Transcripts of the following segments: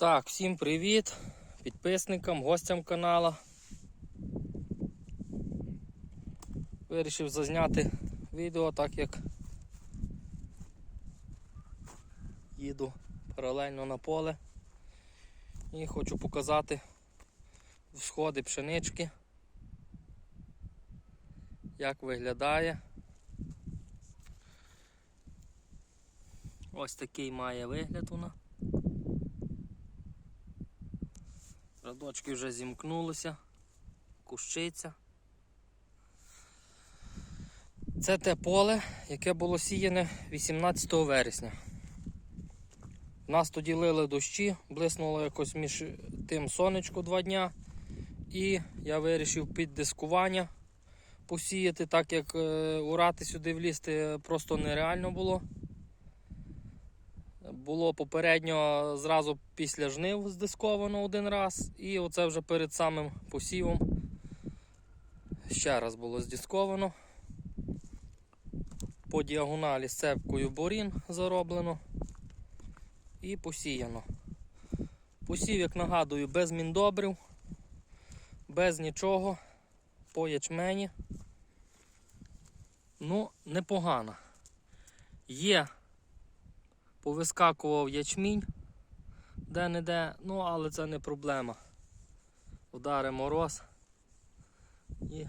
Так, всім привіт підписникам, гостям канала. Вирішив зазняти відео, так як їду паралельно на поле і хочу показати всходи пшенички, як виглядає. Ось такий має вигляд вона. Радочки вже зімкнулися, кущиця. Це те поле, яке було сіяне 18 вересня. Нас тоді лили дощі, блиснуло якось між тим сонечко два дня. І я вирішив під дискування посіяти, так як е, урати сюди влізти просто нереально було. Було попередньо зразу після жнив здисковано один раз, і оце вже перед самим посівом ще раз було здисковано. По діагоналі з цепкою борін зароблено і посіяно. Посів, як нагадую, без міндобрив, без нічого, по ячмені. Ну, непогано. Є повискакував ячмінь де-не-де, ну але це не проблема. Удари мороз і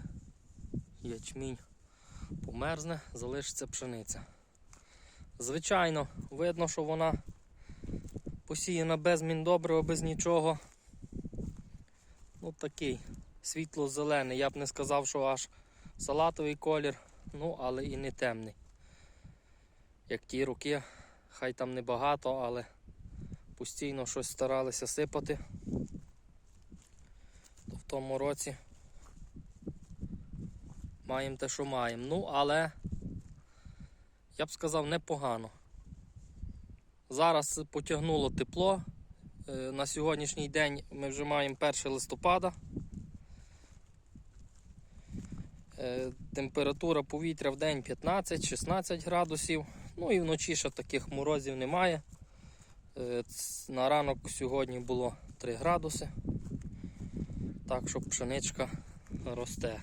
ячмінь померзне, залишиться пшениця. Звичайно, видно, що вона посіяна без міндобрива, без нічого. Ну такий світло-зелений. Я б не сказав, що аж салатовий колір, ну але і не темний. Як ті руки Хай там небагато, але постійно щось старалися сипати. То в тому році маємо те, що маємо. Ну, але я б сказав непогано. Зараз потягнуло тепло. Е, На сьогоднішній день ми вже маємо 1 листопада. Е, Температура повітря в день 15-16 градусів. Ну і вночі ще таких морозів немає. Е, На ранок сьогодні було 3 градуси. Так що пшеничка росте.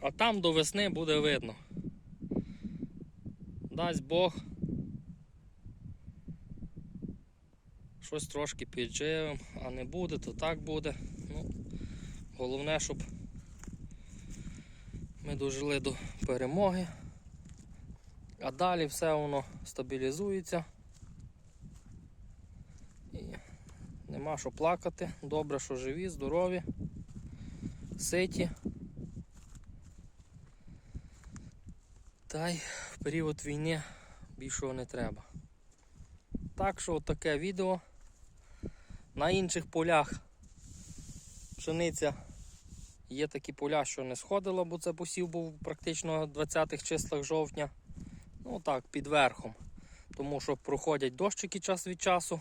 А там до весни буде видно. Дасть Бог. Щось трошки підживемо, а не буде, то так буде. Ну, Головне, щоб ми дожили до перемоги. А далі все воно стабілізується. І нема що плакати. Добре, що живі, здорові, ситі. Та й в період війни більшого не треба. Так що таке відео. На інших полях пшениця є такі поля, що не сходило, бо це посів був практично в 20-х числах жовтня. Ну так, під верхом. Тому що проходять дощики час від часу,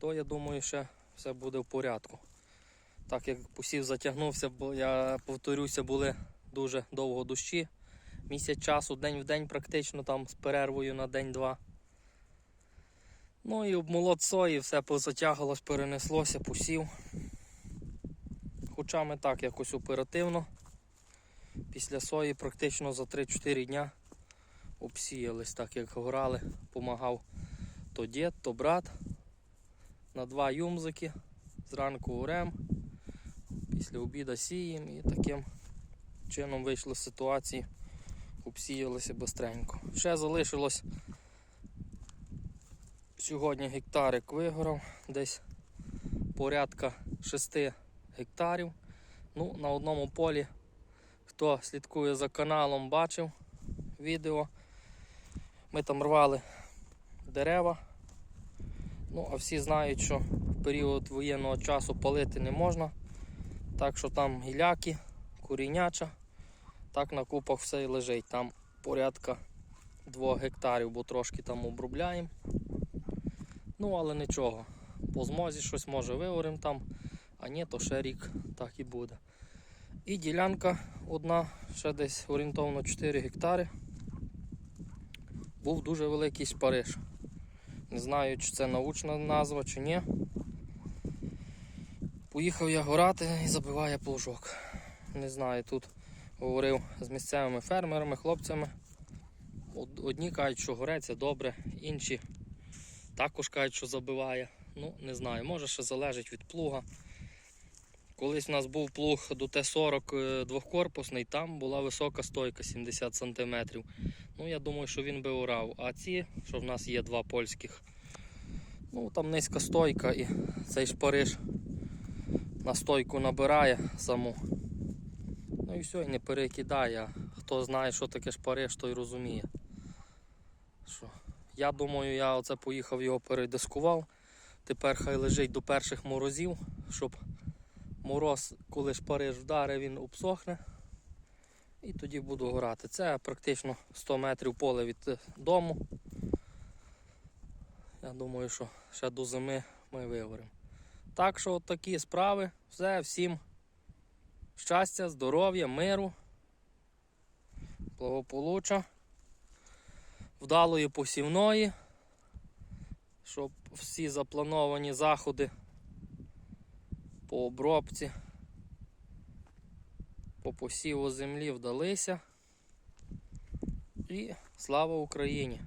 то я думаю, ще все буде в порядку. Так як посів затягнувся, бо я повторюся, були дуже довго дощі. Місяць часу, день в день практично там з перервою на день-два. Ну і обмолот сої, все позатягалось, перенеслося, посів. Хоча ми так якось оперативно. Після сої практично за 3-4 дня обсіялись, так як грали, помагав то дід, то брат. На два юмзики. Зранку урем, після обіду сіємо і таким чином вийшли з ситуації, обсіялися бистренько. Ще залишилось сьогодні гектарик вигорав, десь порядка 6 гектарів. Ну, На одному полі Хто слідкує за каналом, бачив відео. Ми там рвали дерева. Ну, а всі знають, що в період воєнного часу палити не можна. Так що там гіляки, куріняча, так на купах все і лежить. Там порядка 2 гектарів, бо трошки там обробляємо. Ну, але нічого. По змозі щось може виоримо там, а ні, то ще рік так і буде. І ділянка одна, ще десь орієнтовно 4 гектари. Був дуже великий спариж. Не знаю, чи це научна назва, чи ні. Поїхав я горати і забиває плужок. Не знаю, тут говорив з місцевими фермерами, хлопцями. Одні кажуть, що гореться добре, інші також кажуть, що забиває. Ну, не знаю, може ще залежить від плуга. Колись у нас був плуг до Т-40 е, двохкорпусний, там була висока стойка 70 см. Ну, я думаю, що він би орав. А ці, що в нас є два польських, ну там низька стойка і цей шпариш на стойку набирає саму. Ну і все, і не перекидає. Хто знає, що таке шпариш, той розуміє. Що? Я думаю, я оце поїхав його передискував. Тепер хай лежить до перших морозів, щоб мороз, коли шпариш вдарить, він обсохне. І тоді буду горати. Це практично 100 метрів поле від е, дому. Я думаю, що ще до зими ми вигоримо. Так що от такі справи. Все, всім щастя, здоров'я, миру, благополуччя, вдалої посівної, щоб всі заплановані заходи по обробці, по посіву землі вдалися. І слава Україні!